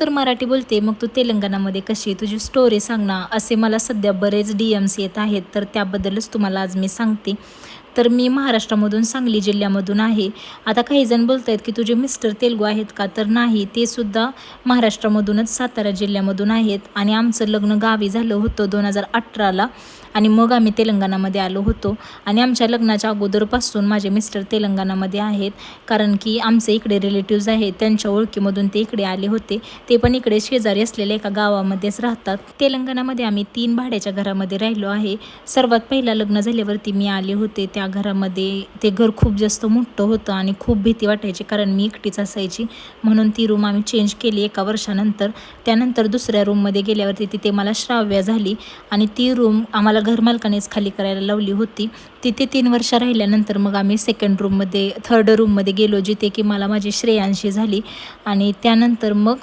तर मराठी बोलते मग तू तेलंगणामध्ये कशी आहे? तुझी स्टोरी सांग ना असे मला सध्या बरेच डी एम्स येत आहेत तर त्याबद्दलच तुम्हाला आज मी सांगते तर मी महाराष्ट्रामधून सांगली जिल्ह्यामधून आहे. आता काही जण बोलत आहेत की तुझे मिस्टर तेलगू आहेत का? तर नाही ते सुद्धा महाराष्ट्रामधूनच सातारा जिल्ह्यामधून आहेत. आणि आमचं लग्न गावी झालं होतं दोन हजार अठराला आणि मग आम्ही तेलंगणामध्ये आलो होतो. आणि आमच्या लग्नाच्या अगोदरपासून माझे मिस्टर तेलंगणामध्ये आहेत. कारण की आमचे इकडे रिलेटिव्ज आहेत त्यांच्या ओळखीमधून ते इकडे आले होते. ते पण इकडे शेजारी असलेल्या एका गावामध्येच राहतात. तेलंगणामध्ये आम्ही तीन भाड्याच्या घरामध्ये राहिलो आहे. सर्वात पहिला लग्न झाल्यावरती मी आले होते त्या घरामध्ये ते घर खूप जास्त मोठं होतं आणि खूप भीती वाटायची कारण मी एकटीच असायची. म्हणून ती रूम आम्ही चेंज केली एका वर्षानंतर. त्यानंतर दुसऱ्या रूममध्ये गेल्यावरती तिथे मला श्राव्य झाली आणि ती रूम आम्हाला घरमालकानेच खाली करायला लावली होती. तिथे तीन वर्ष राहिल्यानंतर मग आम्ही सेकंड रूममध्ये थर्ड रूममध्ये गेलो जिथे की मला माझी श्रेयांशी झाली. आणि त्यानंतर मग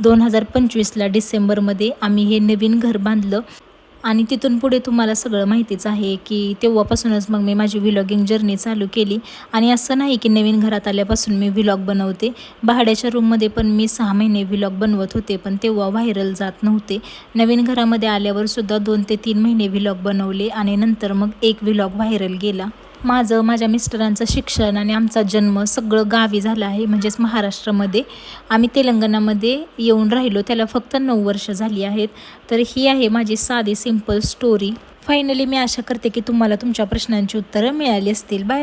दोन हजार पंचवीसला डिसेंबरमध्ये आम्ही हे नवीन घर बांधलं. आणि तिथून पुढे तुम्हाला सगळं माहितीच आहे की तेव्हापासूनच मग मी माझी व्हिलॉगिंग जर्नी चालू केली. आणि असं नाही की नवीन घरात आल्यापासून मी व्हिलॉग बनवते. भाड्याच्या रूममध्ये पण मी सहा महिने व्हिलॉग बनवत होते पण तेव्हा व्हायरल जात नव्हते. नवीन घरामध्ये आल्यावर सुद्धा दोन ते तीन महिने व्हिलॉग बनवले आणि नंतर मग एक व्हिलॉग व्हायरल गेला. माझं माझ्या मिस्टरांचं शिक्षण आणि आमचा जन्म सगळं गावी झाला आहे. म्हणजेच महाराष्ट्रामध्ये. आम्ही तेलंगणामध्ये येऊन राहिलो. त्याला फक्त नऊ वर्ष झाली आहेत. तर ही आहे माझी साधी सिंपल स्टोरी फायनली मी आशा करते की तुम्हाला तुमच्या प्रश्नांची उत्तरं मिळाली असतील. बाय